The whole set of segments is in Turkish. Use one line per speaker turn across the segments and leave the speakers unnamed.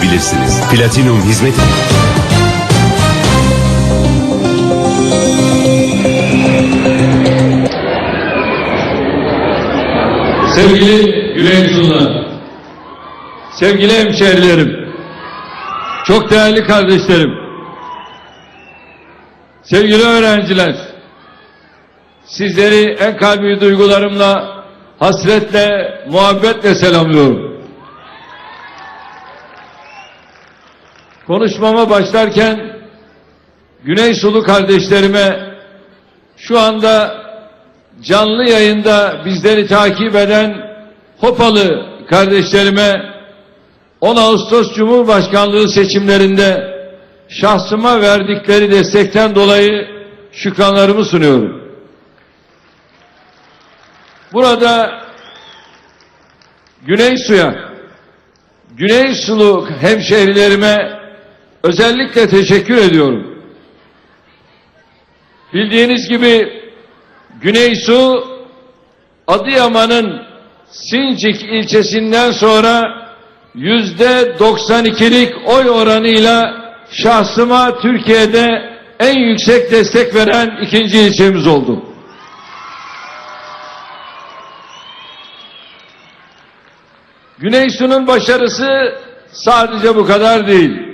edebilirsiniz. Platinum hizmeti...
Sevgili Güney Sunlar, sevgili hemşehrilerim, çok değerli kardeşlerim, sevgili öğrenciler, sizleri en kalbi duygularımla, hasretle, muhabbetle selamlıyorum. Konuşmama başlarken Güney Sulu kardeşlerime şu anda canlı yayında bizleri takip eden Hopalı kardeşlerime 10 Ağustos Cumhurbaşkanlığı seçimlerinde şahsıma verdikleri destekten dolayı şükranlarımı sunuyorum. Burada Güney Su'ya, Güney Sulu hemşehrilerime özellikle teşekkür ediyorum. Bildiğiniz gibi Güney Su Adıyaman'ın Sincik ilçesinden sonra yüzde 92'lik oy oranıyla şahsıma Türkiye'de en yüksek destek veren ikinci ilçemiz oldu. Güney Su'nun başarısı sadece bu kadar değil.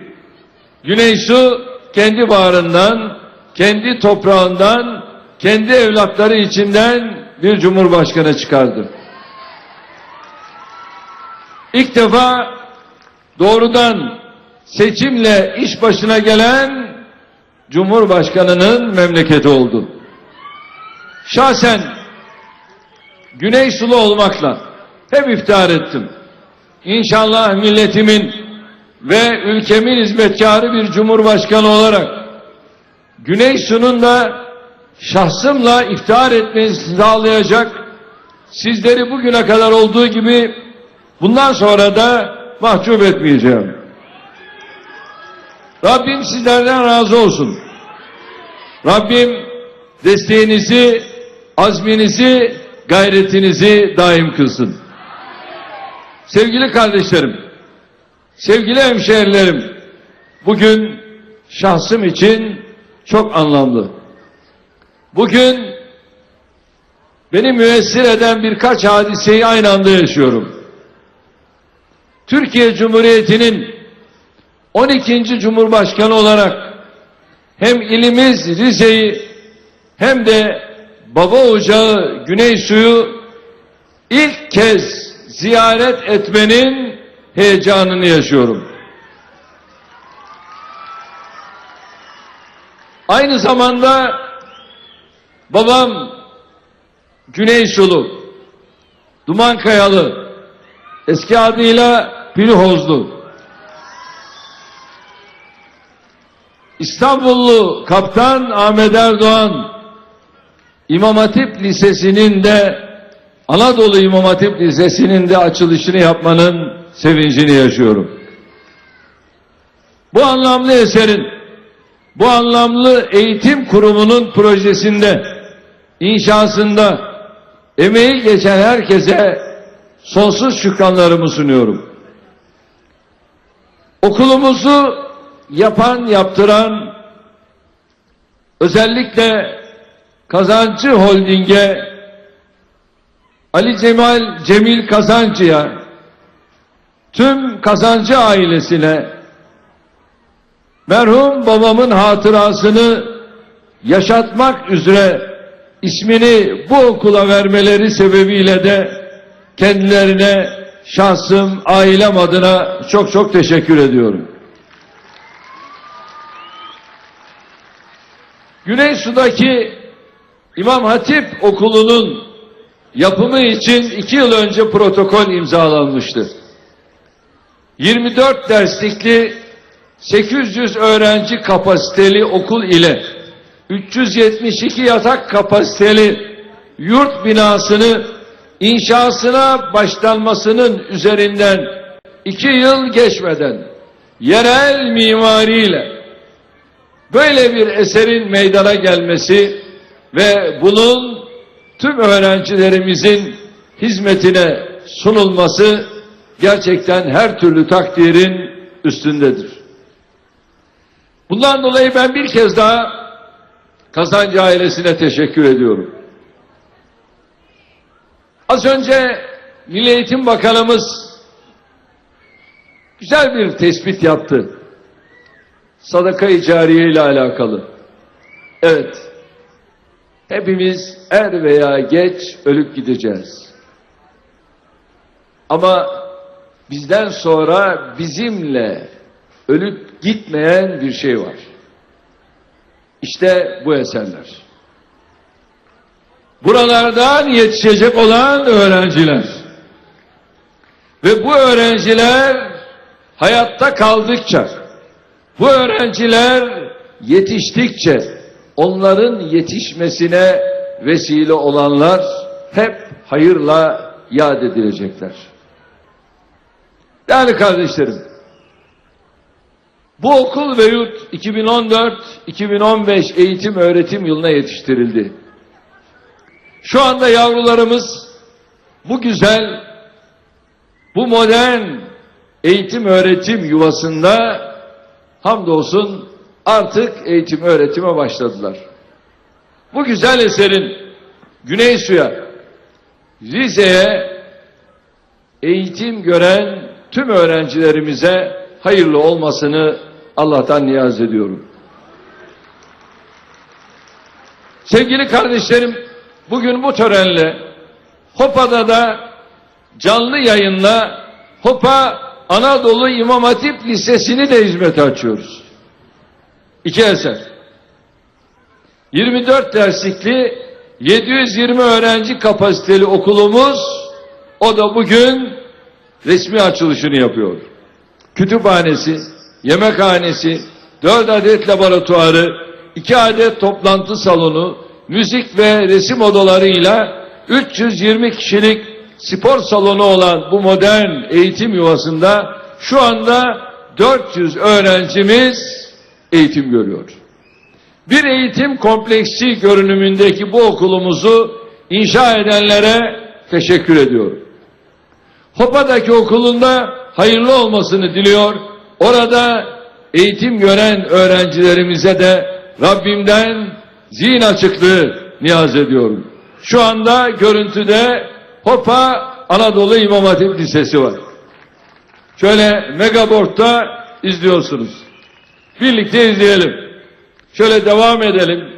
Güney Su kendi bağrından, kendi toprağından, kendi evlatları içinden bir cumhurbaşkanı çıkardı. İlk defa doğrudan seçimle iş başına gelen Cumhurbaşkanının memleketi oldu. Şahsen Güney Sulu olmakla hep iftihar ettim. İnşallah milletimin ve ülkemin hizmetkarı bir cumhurbaşkanı olarak Güney Su'nun da şahsımla iftihar etmenizi sağlayacak sizleri bugüne kadar olduğu gibi bundan sonra da mahcup etmeyeceğim. Rabbim sizlerden razı olsun. Rabbim desteğinizi, azminizi, gayretinizi daim kılsın. Sevgili kardeşlerim, sevgili hemşehrilerim, bugün şahsım için çok anlamlı. Bugün beni müessir eden birkaç hadiseyi aynı anda yaşıyorum. Türkiye Cumhuriyeti'nin 12. Cumhurbaşkanı olarak hem ilimiz Rize'yi hem de baba ocağı Güney Su'yu ilk kez ziyaret etmenin heyecanını yaşıyorum. Aynı zamanda babam Güney Sulu, Dumankayalı, eski adıyla Pilihozlu. İstanbullu Kaptan Ahmet Erdoğan İmam Hatip Lisesi'nin de Anadolu İmam Hatip Lisesi'nin de açılışını yapmanın sevincini yaşıyorum. Bu anlamlı eserin, bu anlamlı eğitim kurumunun projesinde, inşasında emeği geçen herkese sonsuz şükranlarımı sunuyorum. Okulumuzu yapan, yaptıran, özellikle Kazancı Holding'e Ali Cemal Cemil Kazancı'ya, tüm Kazancı ailesine, merhum babamın hatırasını yaşatmak üzere ismini bu okula vermeleri sebebiyle de kendilerine şahsım, ailem adına çok çok teşekkür ediyorum. Güneysu'daki İmam Hatip Okulu'nun yapımı için iki yıl önce protokol imzalanmıştı. 24 derslikli 800 öğrenci kapasiteli okul ile 372 yatak kapasiteli yurt binasını inşasına başlanmasının üzerinden iki yıl geçmeden yerel mimariyle böyle bir eserin meydana gelmesi ve bunun tüm öğrencilerimizin hizmetine sunulması gerçekten her türlü takdirin üstündedir. Bundan dolayı ben bir kez daha Kazancı ailesine teşekkür ediyorum. Az önce Milli Eğitim Bakanımız güzel bir tespit yaptı. Sadaka-i cariye ile alakalı. Evet. Hepimiz er veya geç ölüp gideceğiz. Ama bizden sonra bizimle ölüp gitmeyen bir şey var. İşte bu eserler. Buralardan yetişecek olan öğrenciler. Ve bu öğrenciler hayatta kaldıkça, bu öğrenciler yetiştikçe onların yetişmesine vesile olanlar hep hayırla yad edilecekler. Değerli kardeşlerim, bu okul ve yurt 2014-2015 eğitim öğretim yılına yetiştirildi. Şu anda yavrularımız bu güzel, bu modern eğitim öğretim yuvasında hamdolsun artık eğitim öğretime başladılar. Bu güzel eserin Güney Su'ya, Rize'ye eğitim gören tüm öğrencilerimize hayırlı olmasını Allah'tan niyaz ediyorum. Sevgili kardeşlerim, bugün bu törenle Hopa'da da canlı yayınla Hopa Anadolu İmam Hatip Lisesi'ni de hizmete açıyoruz. İki eser. 24 derslikli 720 öğrenci kapasiteli okulumuz o da bugün resmi açılışını yapıyor. Kütüphanesi, yemekhanesi, 4 adet laboratuvarı, 2 adet toplantı salonu, müzik ve resim odalarıyla 320 kişilik spor salonu olan bu modern eğitim yuvasında şu anda 400 öğrencimiz eğitim görüyor. Bir eğitim kompleksi görünümündeki bu okulumuzu inşa edenlere teşekkür ediyorum. Hopa'daki okulunda hayırlı olmasını diliyor. Orada eğitim gören öğrencilerimize de Rabbimden zihin açıklığı niyaz ediyorum. Şu anda görüntüde Hopa Anadolu İmam Hatip Lisesi var. Şöyle Megaboard'da izliyorsunuz. Birlikte izleyelim. Şöyle devam edelim.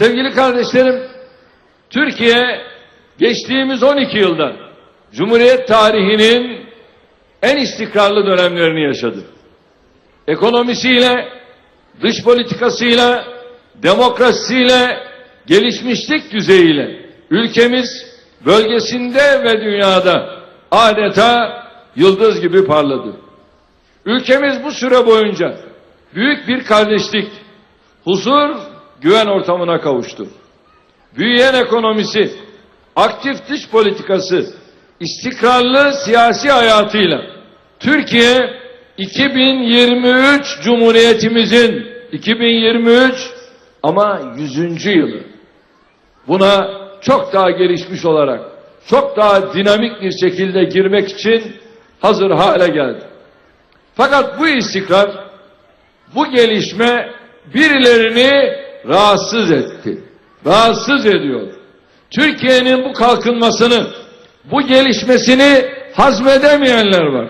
Sevgili kardeşlerim, Türkiye geçtiğimiz 12 yılda Cumhuriyet tarihinin en istikrarlı dönemlerini yaşadı. Ekonomisiyle, dış politikasıyla, demokrasisiyle, gelişmişlik düzeyiyle ülkemiz bölgesinde ve dünyada adeta yıldız gibi parladı. Ülkemiz bu süre boyunca büyük bir kardeşlik, huzur, güven ortamına kavuştu. Büyüyen ekonomisi, aktif dış politikası, istikrarlı siyasi hayatıyla Türkiye 2023 Cumhuriyetimizin 2023 ama 100. yılı. Buna çok daha gelişmiş olarak, çok daha dinamik bir şekilde girmek için hazır hale geldi. Fakat bu istikrar, bu gelişme birilerini rahatsız etti. Rahatsız ediyor. Türkiye'nin bu kalkınmasını, bu gelişmesini hazmedemeyenler var.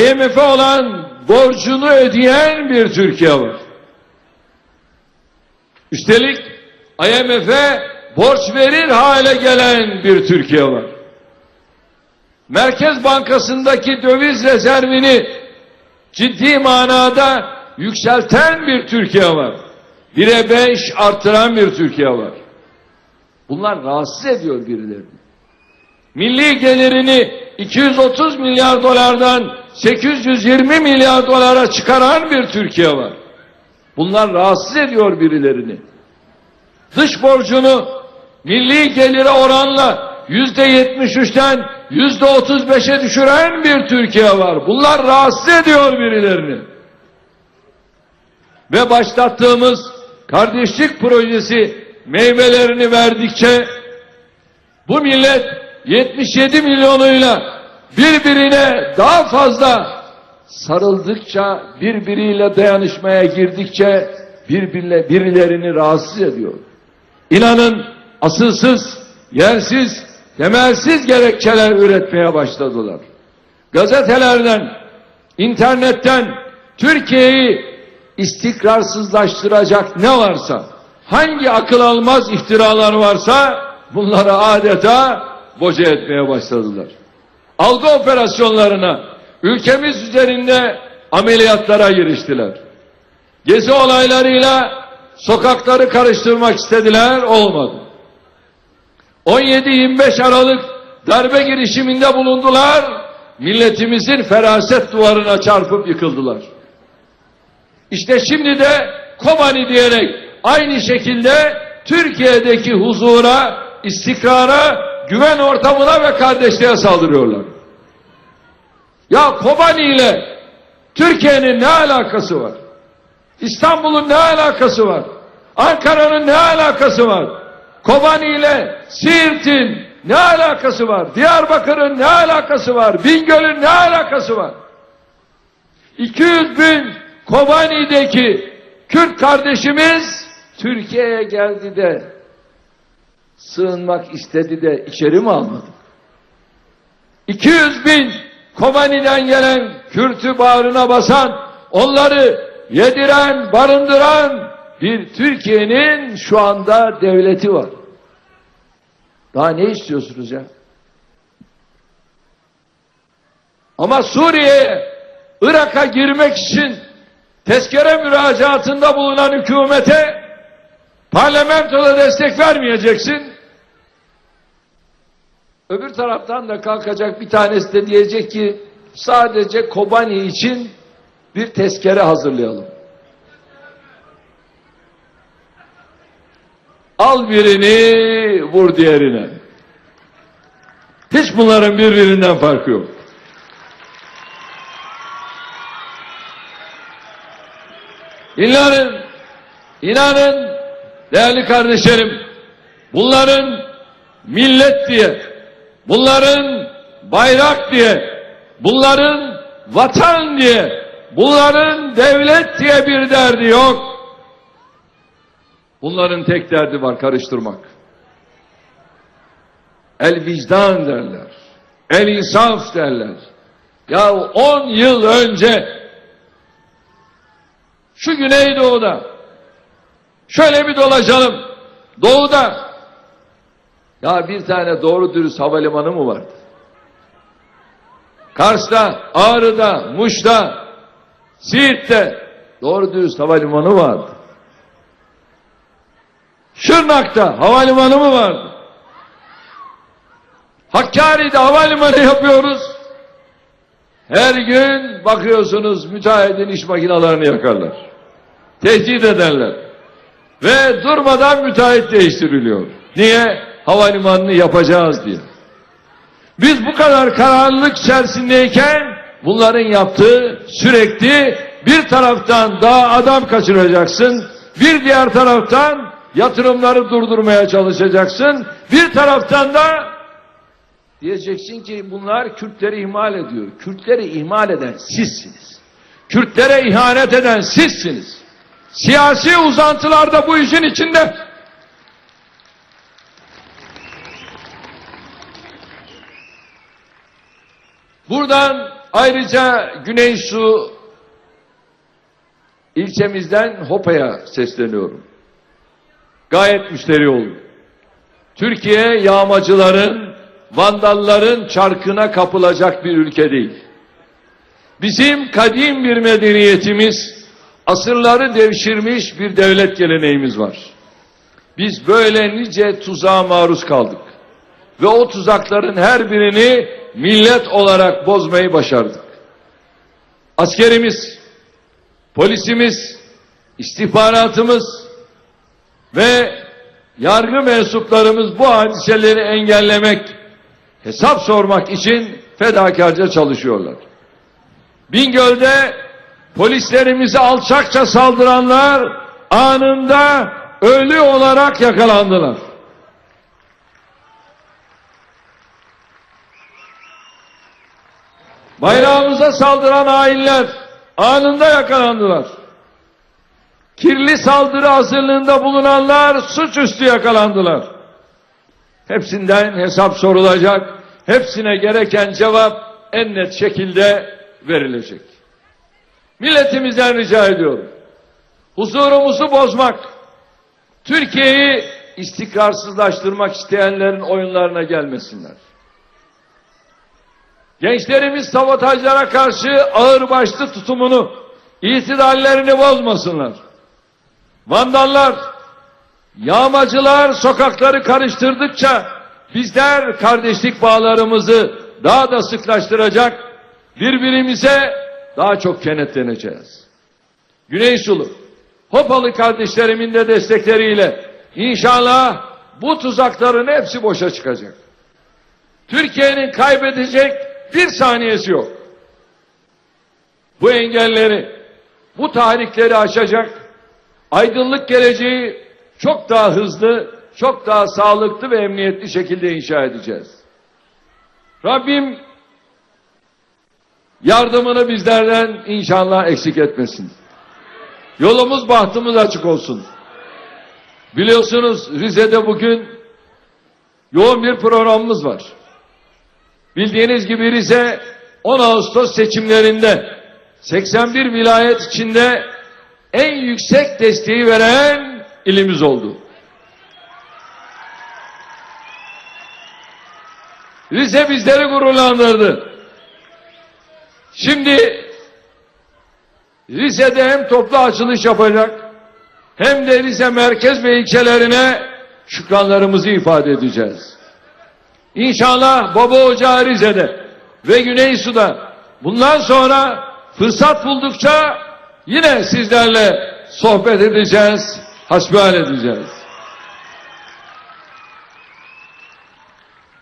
IMF'e olan borcunu ödeyen bir Türkiye var. Üstelik IMF'e borç verir hale gelen bir Türkiye var. Merkez Bankası'ndaki döviz rezervini ciddi manada yükselten bir Türkiye var. Bire beş artıran bir Türkiye var. Bunlar rahatsız ediyor birilerini. Milli gelirini 230 milyar dolardan 820 milyar dolara çıkaran bir Türkiye var. Bunlar rahatsız ediyor birilerini. Dış borcunu milli gelire oranla yüzde yetmiş üçten yüzde otuz beşe düşüren bir Türkiye var. Bunlar rahatsız ediyor birilerini. Ve başlattığımız kardeşlik projesi meyvelerini verdikçe bu millet 77 milyonuyla birbirine daha fazla sarıldıkça, birbiriyle dayanışmaya girdikçe birbirle birilerini rahatsız ediyor. İnanın asılsız, yersiz, temelsiz gerekçeler üretmeye başladılar. Gazetelerden, internetten Türkiye'yi istikrarsızlaştıracak ne varsa, hangi akıl almaz iftiralar varsa bunları adeta boca etmeye başladılar. Algı operasyonlarına, ülkemiz üzerinde ameliyatlara giriştiler. Gezi olaylarıyla sokakları karıştırmak istediler, olmadı. 17-25 Aralık darbe girişiminde bulundular, milletimizin feraset duvarına çarpıp yıkıldılar. İşte şimdi de Kobani diyerek aynı şekilde Türkiye'deki huzura, istikrara, güven ortamına ve kardeşliğe saldırıyorlar. Ya Kobani ile Türkiye'nin ne alakası var? İstanbul'un ne alakası var? Ankara'nın ne alakası var? Kobani ile Siirt'in ne alakası var? Diyarbakır'ın ne alakası var? Bingöl'ün ne alakası var? 200 bin Kobani'deki Kürt kardeşimiz Türkiye'ye geldi de sığınmak istedi de içeri mi almadı? 200 bin Kobani'den gelen Kürt'ü bağrına basan, onları yediren, barındıran bir Türkiye'nin şu anda devleti var. Daha ne istiyorsunuz ya? Ama Suriye'ye, Irak'a girmek için tezkere müracaatında bulunan hükümete parlamentoda destek vermeyeceksin. Öbür taraftan da kalkacak bir tanesi de diyecek ki sadece Kobani için bir tezkere hazırlayalım. Al birini vur diğerine. Hiç bunların birbirinden farkı yok. İnanın, inanın değerli kardeşlerim, bunların millet diye, bunların bayrak diye, bunların vatan diye, bunların devlet diye bir derdi yok. Bunların tek derdi var karıştırmak. El vicdan derler. El insaf derler. Ya 10 yıl önce şu Güneydoğu'da şöyle bir dolaşalım. Doğuda ya bir tane doğru dürüst havalimanı mı vardı? Kars'ta, Ağrı'da, Muş'ta, Siirt'te doğru dürüst havalimanı vardı. Şırnak'ta havalimanı mı vardı? Hakkari'de havalimanı yapıyoruz. Her gün bakıyorsunuz müteahhitin iş makinalarını yakarlar. Tehdit ederler. Ve durmadan müteahhit değiştiriliyor. Niye? Havalimanını yapacağız diye. Biz bu kadar kararlılık içerisindeyken bunların yaptığı sürekli bir taraftan daha adam kaçıracaksın, bir diğer taraftan yatırımları durdurmaya çalışacaksın, bir taraftan da diyeceksin ki bunlar Kürtleri ihmal ediyor. Kürtleri ihmal eden sizsiniz. Kürtlere ihanet eden sizsiniz. Siyasi uzantılar da bu işin içinde. Buradan ayrıca Güney Su ilçemizden Hopa'ya sesleniyorum. Gayet müşteri olun. Türkiye yağmacıların, vandalların çarkına kapılacak bir ülke değil. Bizim kadim bir medeniyetimiz, asırları devşirmiş bir devlet geleneğimiz var. Biz böyle nice tuzağa maruz kaldık. Ve o tuzakların her birini millet olarak bozmayı başardık. Askerimiz, polisimiz, istihbaratımız ve yargı mensuplarımız bu hadiseleri engellemek, hesap sormak için fedakarca çalışıyorlar. Bingöl'de polislerimize alçakça saldıranlar anında ölü olarak yakalandılar. Bayrağımıza saldıran hainler anında yakalandılar. Kirli saldırı hazırlığında bulunanlar suçüstü yakalandılar. Hepsinden hesap sorulacak, hepsine gereken cevap en net şekilde verilecek. Milletimizden rica ediyorum. Huzurumuzu bozmak, Türkiye'yi istikrarsızlaştırmak isteyenlerin oyunlarına gelmesinler. Gençlerimiz sabotajlara karşı ağırbaşlı tutumunu, itidallerini bozmasınlar. Vandallar, yağmacılar sokakları karıştırdıkça bizler kardeşlik bağlarımızı daha da sıklaştıracak, birbirimize daha çok kenetleneceğiz. Güney Sulu, Hopalı kardeşlerimin de destekleriyle inşallah bu tuzakların hepsi boşa çıkacak. Türkiye'nin kaybedecek bir saniyesi yok. Bu engelleri, bu tahrikleri aşacak, aydınlık geleceği çok daha hızlı, çok daha sağlıklı ve emniyetli şekilde inşa edeceğiz. Rabbim yardımını bizlerden inşallah eksik etmesin. Yolumuz bahtımız açık olsun. Biliyorsunuz Rize'de bugün yoğun bir programımız var. Bildiğiniz gibi Rize 10 Ağustos seçimlerinde 81 vilayet içinde en yüksek desteği veren ilimiz oldu. Rize bizleri gururlandırdı. Şimdi Rize'de hem toplu açılış yapacak hem de Rize merkez ve ilçelerine şükranlarımızı ifade edeceğiz. İnşallah Baba Ocağı Rize'de ve Güneysu'da bundan sonra fırsat buldukça yine sizlerle sohbet edeceğiz, hasbihal edeceğiz.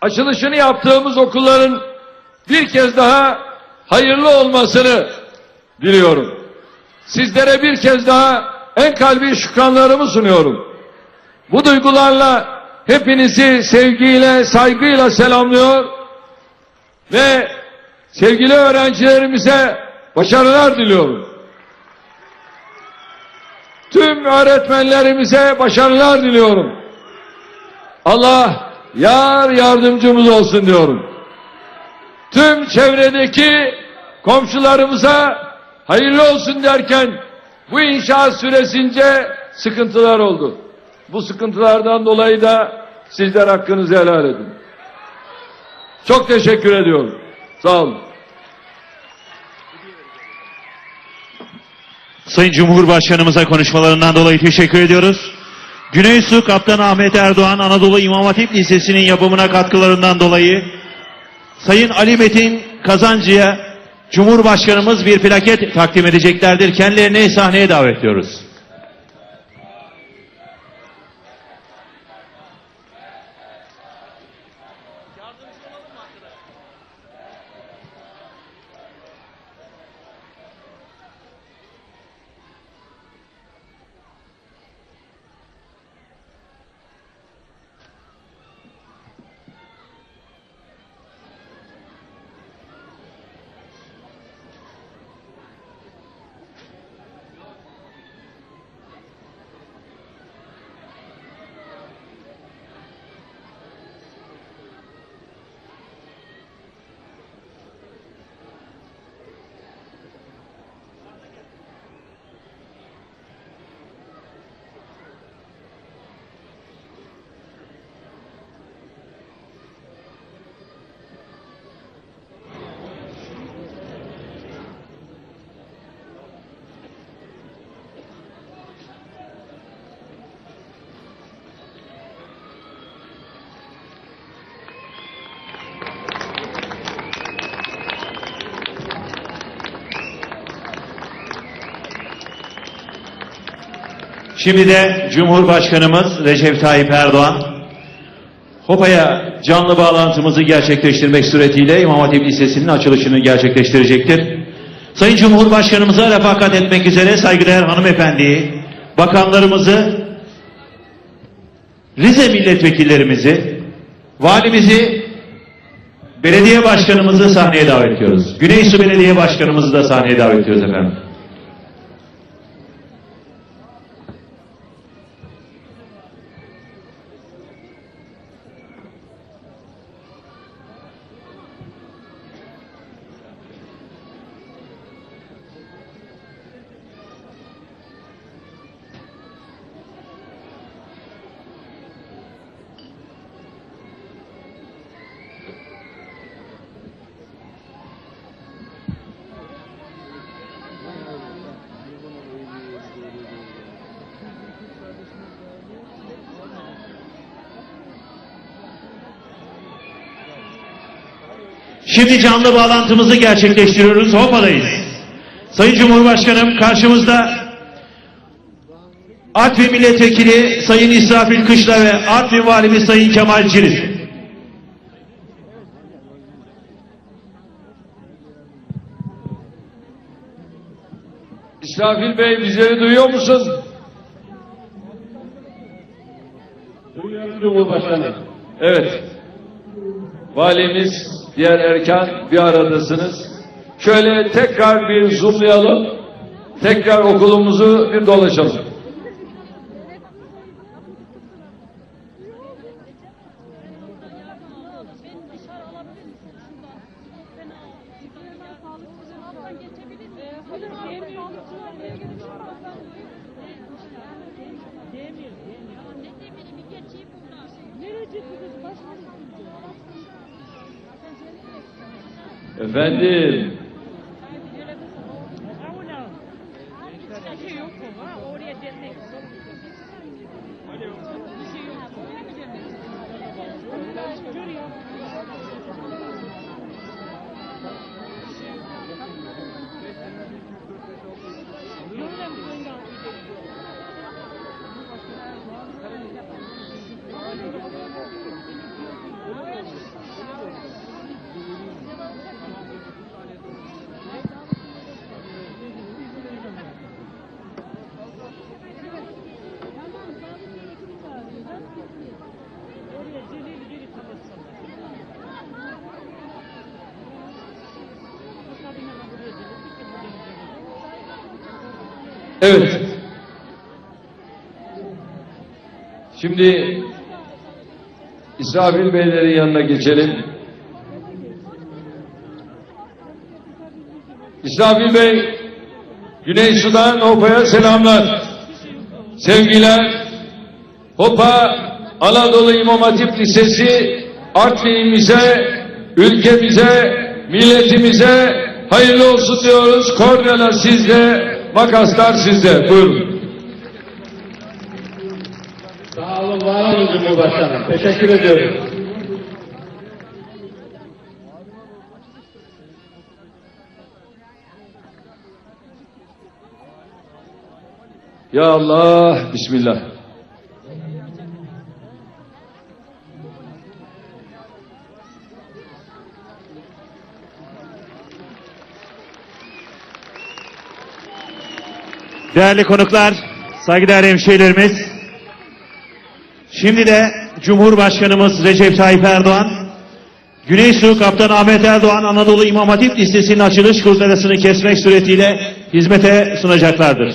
Açılışını yaptığımız okulların bir kez daha hayırlı olmasını diliyorum. Sizlere bir kez daha en kalbi şükranlarımı sunuyorum. Bu duygularla hepinizi sevgiyle, saygıyla selamlıyor ve sevgili öğrencilerimize başarılar diliyorum. Tüm öğretmenlerimize başarılar diliyorum. Allah yar yardımcımız olsun diyorum. Tüm çevredeki komşularımıza hayırlı olsun derken bu inşaat süresince sıkıntılar oldu. Bu sıkıntılardan dolayı da sizler hakkınızı helal edin. Çok teşekkür ediyorum. Sağ olun.
Sayın Cumhurbaşkanımıza konuşmalarından dolayı teşekkür ediyoruz. Güneysu Kaptan Ahmet Erdoğan Anadolu İmam Hatip Lisesi'nin yapımına katkılarından dolayı Sayın Ali Metin Kazancı'ya Cumhurbaşkanımız bir plaket takdim edeceklerdir. Kendilerini sahneye davet Şimdi de Cumhurbaşkanımız Recep Tayyip Erdoğan Hopa'ya canlı bağlantımızı gerçekleştirmek suretiyle İmam Hatip Lisesi'nin açılışını gerçekleştirecektir. Sayın Cumhurbaşkanımıza refakat etmek üzere saygıdeğer hanımefendiyi, bakanlarımızı, Rize milletvekillerimizi, valimizi, belediye başkanımızı sahneye davet ediyoruz. Güneysu Belediye Başkanımızı da sahneye davet ediyoruz efendim. Şimdi canlı bağlantımızı gerçekleştiriyoruz. Hopa'dayız. Sayın Cumhurbaşkanım karşımızda Artvin Milletvekili Sayın İsrafil Kışla ve Artvin Valimiz Sayın Kemal Cirit.
İsrafil Bey bizleri duyuyor musun?
Duyuyorum Cumhurbaşkanı.
Evet. Valimiz, diğer erkan bir aradasınız. Şöyle tekrar bir zoomlayalım. Tekrar okulumuzu bir dolaşalım. Evet. Şimdi İsrafil Beylerin yanına geçelim. İsrafil Bey, Güney Sudan Hopa'ya selamlar. Sevgiler. Hopa Anadolu İmam Hatip Lisesi Artvin'imize, ülkemize, milletimize hayırlı olsun diyoruz. Korneler sizde, makaslar sizde. Buyurun.
Sağ olun, var olun Cumhurbaşkanım. Teşekkür ediyorum.
Ya Allah, Bismillah.
Değerli konuklar, saygıdeğer hemşehrilerimiz, şimdi de Cumhurbaşkanımız Recep Tayyip Erdoğan, Güneysu Kaptan Ahmet Erdoğan Anadolu İmam Hatip Lisesi'nin açılış kurtarasını kesmek suretiyle hizmete sunacaklardır.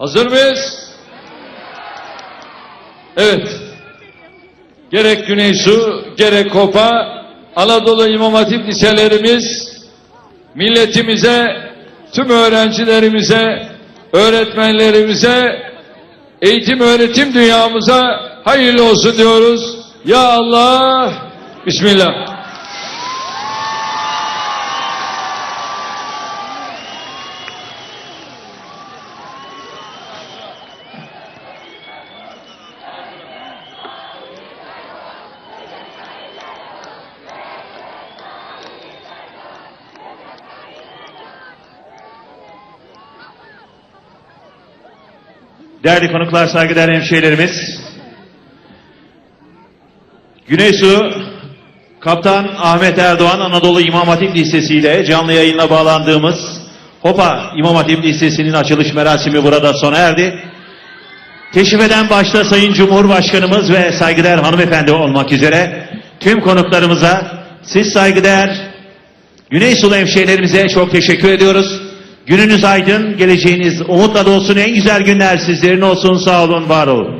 Hazır mıyız? Evet. gerek Güneysu, gerek Kopa, Anadolu İmam Hatip liselerimiz milletimize, tüm öğrencilerimize, öğretmenlerimize, eğitim öğretim dünyamıza hayırlı olsun diyoruz. Ya Allah, Bismillah.
Değerli konuklar, saygıdeğer hemşehrilerimiz. Güneysu Kaptan Ahmet Erdoğan Anadolu İmam Hatip Lisesi ile canlı yayınla bağlandığımız Hopa İmam Hatip Lisesi'nin açılış merasimi burada sona erdi. Teşrif eden başta Sayın Cumhurbaşkanımız ve saygıdeğer hanımefendi olmak üzere tüm konuklarımıza siz saygıdeğer Güneysulu hemşehrilerimize çok teşekkür ediyoruz. Gününüz aydın, geleceğiniz umutla dolsun. En güzel günler sizlerin olsun. Sağ olun, var olun.